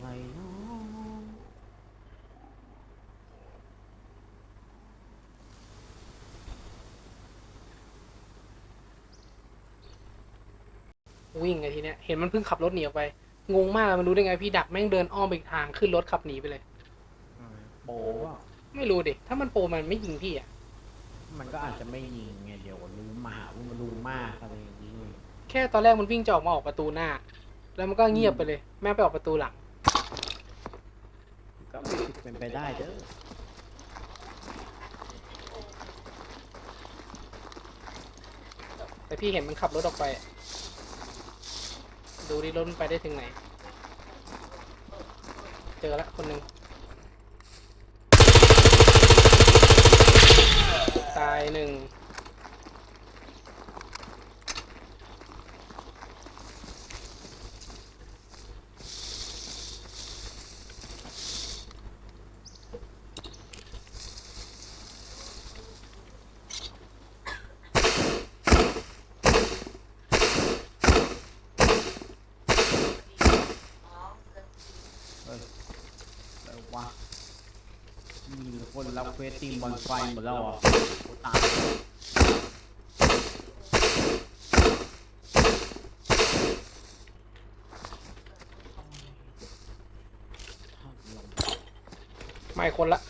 อะไรเนาะวิ่งไงทีเนี้ยเห็นมันเพิ่งขับรถหนีออกไป งงมากเลยมันรู้ได้ไงพี่ดักแม่งเดินอ้อมไปอีกทางขึ้นรถขับหนีไปเลยโปว่าไม่รู้ดิถ้ามันโปรมันไม่ยิงพี่อะมันก็อาจจะไม่ยิงไงเดี๋ยวรู้มาหาว่ามันรู้มากอะไรอย่างนี้ แค่ตอนแรกมันวิ่งจะออกมาออกประตูหน้า แล้วมันก็เงียบไปเลย แม่งไปออกประตูหลัง ก็มีสิทธิ์เป็นไปได้เด้อแต่พี่เห็นมันขับรถออกไป ดูดิรถมันไปได้ถึงไหน เจอแล้วคนหนึ่งตายหนึ่ง เออแต่ว่ามี คนรับเควสตีมบอลไฟหมดแล้วอะตายไม่คนละ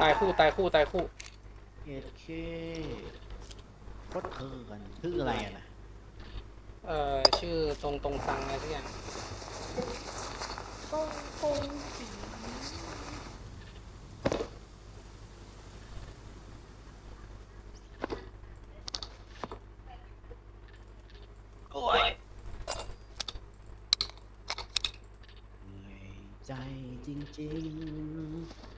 ตายคู่ตายคู่ตายคู่ เอ็ดเคโคตรเถื่อนชื่ออะไรอะนะเอ่อชื่อตรงตรงตังอะไรสักอย่างเหนื่อยใจจริงๆ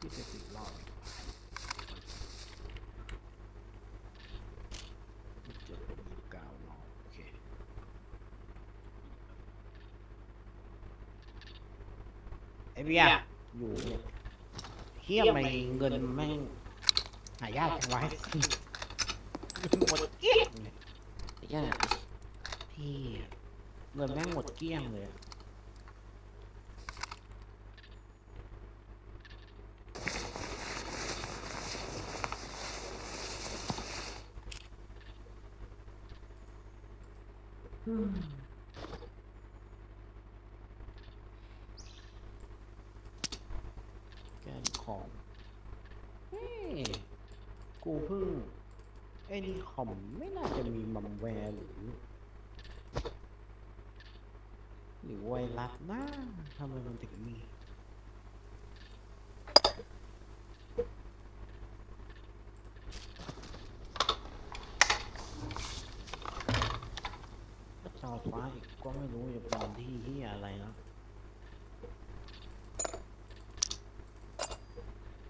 ยี่สิบสี่รอบเจ็ดเป็นยี่สิบเก้ารอบโอเคไอ เบียร์อยู่เนี่ยเฮียไม่เงินแม่งหายากจังวะหมดเกลี้ยงเลยย่าพี่เงินแม่งหมดเกลี้ยงเลยอะอืมแกนของเฮ้ย กูเพิ่งไอ้นี่คอมไม่น่าจะมีมัมแวร์หรือ หรือไวรัสนะทำไมมันถึงมีจอฟ้าอีกก็ไม่รู้จะเป็นที่ที่อะไรนะ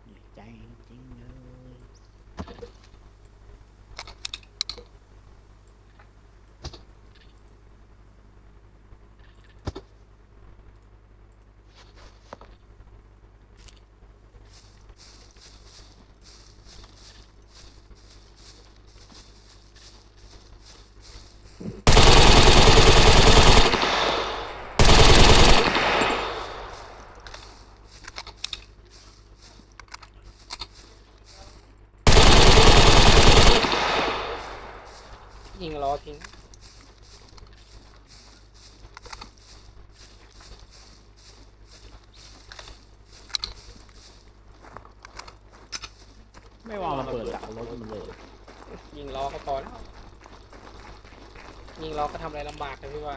เหนื่อยใจจริงเลย ยิง ล้อทิ้ง ไม่ว่ามันเปิดจากรถมันเลยยิงล้อก็พอแล้วยิงล้อก็ทำอะไรลำบากเลยพี่ว่า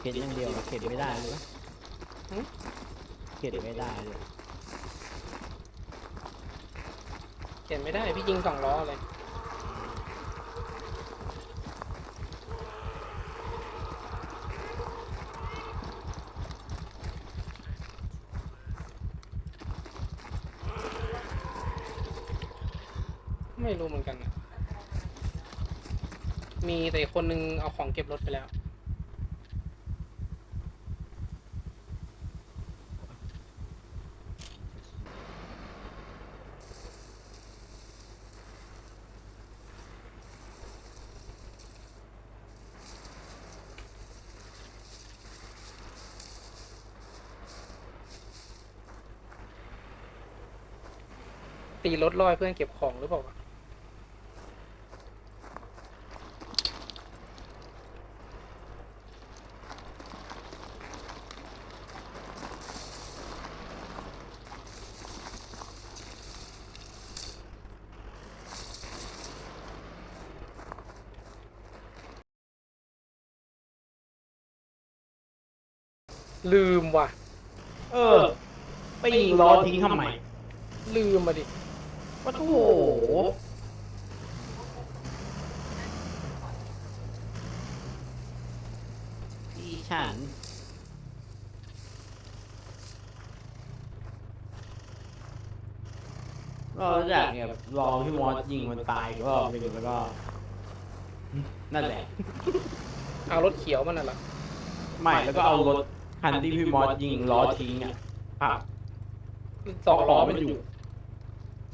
เข็นอย่างเดียวเข็นไม่ได้เลยหึ เข็นไม่ได้เลย เขียนไม่ได้พี่ยิงสองล้อเลย ไม่รู้เหมือนกันอะมีแต่คนนึงเอาของเก็บรถไปแล้ว ตีรถลอยเพื่อนเก็บของหรือเปล่าวะ ลืมว่ะ เออ ไปยิงล้อทิ้งทำไมลืมมาดิ ว่าโถพี่ฉัน ก็อยากเนี่ยรอพี่มอสยิงมันตายก็ไปดูแล้วก็ นั่นแหละ เอารถเขียวมันน่ะเหรอไม่แล้วก็เอารถ คันที่พี่มอสยิงล้อทิ้งอะขับ สองล้อมัมันนอยู่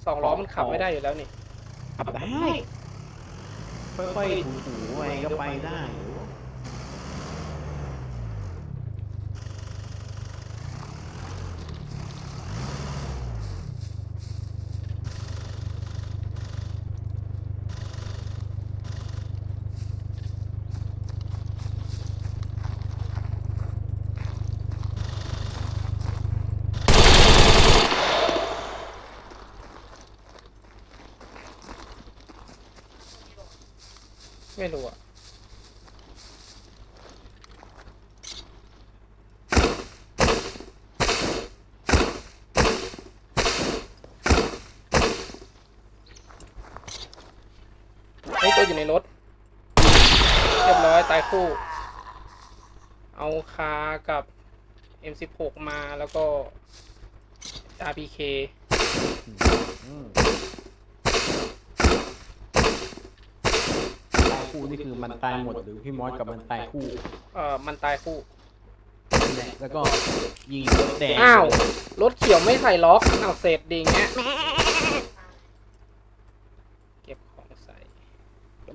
สองล้อมันขับไม่ได้อยู่แล้วนี่ ขับได้ ค่อยๆถูๆไปก็ไปได้ ไม่รู้อะเฮ้ยตัวอยู่ในรถ เรียบร้อยตายคู่ เอาคากับ M16 มาแล้วก็ RPK อืมตาย คู่นี่คือมันตายหมดหรือพี่มอสกับมันตายคู่เอ่อมันตายคู่ นั่นแหละแล้วก็ยิงรถแดงอ้าว รถเขียวไม่ใส่ล็อกอ้าวเสร็จดีอย่างเงี้ยเก็บของใส่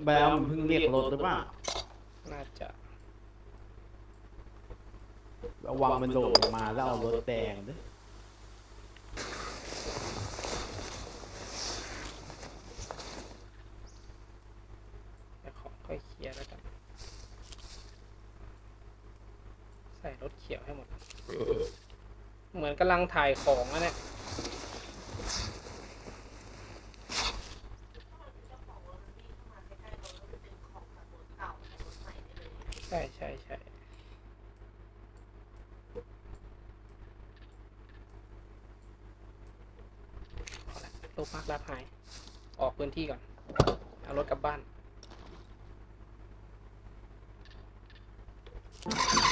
แบลมันเพิ่งเรียกรถหรือเปล่าน่าจะระวังมันโดดออกมาแล้วเอารถแดงด้วย แต่ของค่อ ยร์แล้วกันใส่รถเขียวให้หมด เหมือนกำลังถ่ายของอะเนี่ยใช่ใช่ใช่พอละรูปมากรับหาย ออกพื้นที่ก่อน เอารถกลับบ้าน you